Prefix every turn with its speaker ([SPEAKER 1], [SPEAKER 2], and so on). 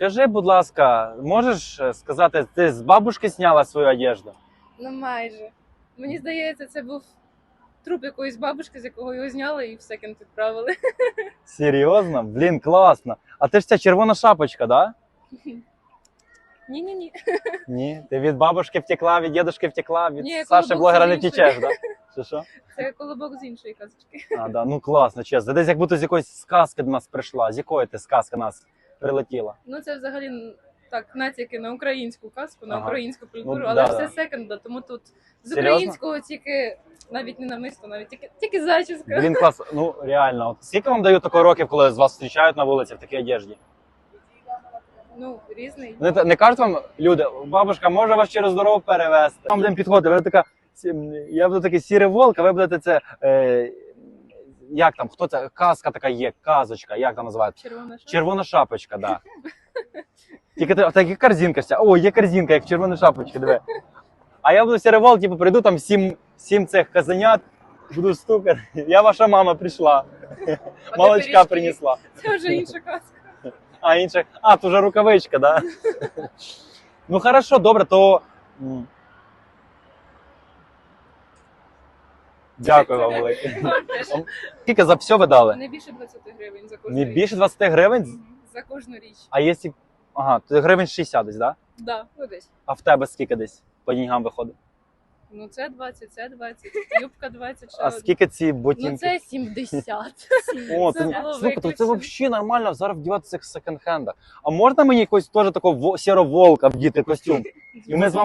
[SPEAKER 1] Скажи, будь ласка, можеш е, сказати, ти з бабушки зняла свою одежду?
[SPEAKER 2] Ну майже. Мені здається, це був труп якоїсь бабушки, з якого його зняли і в секонд відправили.
[SPEAKER 1] Серйозно? Блін, класно. А ти ж ця червона шапочка, да?
[SPEAKER 2] Ні-ні-ні.
[SPEAKER 1] Ні. Ти від бабушки втекла, від дідушки втекла, від
[SPEAKER 2] Ні,
[SPEAKER 1] Саші
[SPEAKER 2] колобок
[SPEAKER 1] блогера не
[SPEAKER 2] інший.
[SPEAKER 1] втечеш, да? Що що?
[SPEAKER 2] Це колобок з іншої казочки.
[SPEAKER 1] А, да. Ну класно, чесно. Десь як будто з якоїсь сказки до нас прийшла. З якої ти сказки нас прилетіла?
[SPEAKER 2] Ну це взагалі так, натяки на українську казку, на
[SPEAKER 1] Ага.
[SPEAKER 2] українську культуру,
[SPEAKER 1] Ну,
[SPEAKER 2] але
[SPEAKER 1] да,
[SPEAKER 2] все
[SPEAKER 1] да.
[SPEAKER 2] секонда, тому тут з
[SPEAKER 1] Серйозно?
[SPEAKER 2] українського тільки навіть не намисто, навіть тільки, тільки зачіска.
[SPEAKER 1] Блін, клас. Ну реально. От Скільки вам дають такого років, коли з вас зустрічають на вулиці в такій одежді?
[SPEAKER 2] Ну, різний.
[SPEAKER 1] Не, не кажуть вам люди, бабушка, може вас через дорогу перевезти. Вам будемо підходити, ви така, я буду такий сірий волк, а ви будете це. Е, як там, хто це? Казка така є, казочка, як там називають?
[SPEAKER 2] Червона шапка.
[SPEAKER 1] Червона шапочка. Да. Тільки ти, так, як корзинка вся. О, є корзинка, як в червоній шапочці, диви. А я буду волк, типу, прийду там сім, сім цих казанят, буду стукати. Я ваша мама прийшла.
[SPEAKER 2] А
[SPEAKER 1] Молочка принесла.
[SPEAKER 2] Це вже інша казка.
[SPEAKER 1] А інше. А, то вже рукавичка, да? ну хорошо, добре, то. м. Дякую вам велике. Скільки за все ви дали?
[SPEAKER 2] Не більше 20 гривень за кожну
[SPEAKER 1] Не
[SPEAKER 2] річ.
[SPEAKER 1] більше 20 гривень?
[SPEAKER 2] Мгм. За кожну річ.
[SPEAKER 1] А якщо. Ага, то гривень 60 десь, да?
[SPEAKER 2] Да, ну десь.
[SPEAKER 1] А в тебе скільки десь по деньгам виходить?
[SPEAKER 2] Ну це 20, це 20, юбка 20, ще
[SPEAKER 1] А
[SPEAKER 2] одна.
[SPEAKER 1] скільки ці
[SPEAKER 2] Ну це 70.
[SPEAKER 1] О,
[SPEAKER 2] це
[SPEAKER 1] це,
[SPEAKER 2] було
[SPEAKER 1] слухай, то це
[SPEAKER 2] виключно.
[SPEAKER 1] взагалі нормально зараз вдіватися в секонд-хендах. А можна мені якось теж такого во- сіроволка вдіти костюм? І ми з вами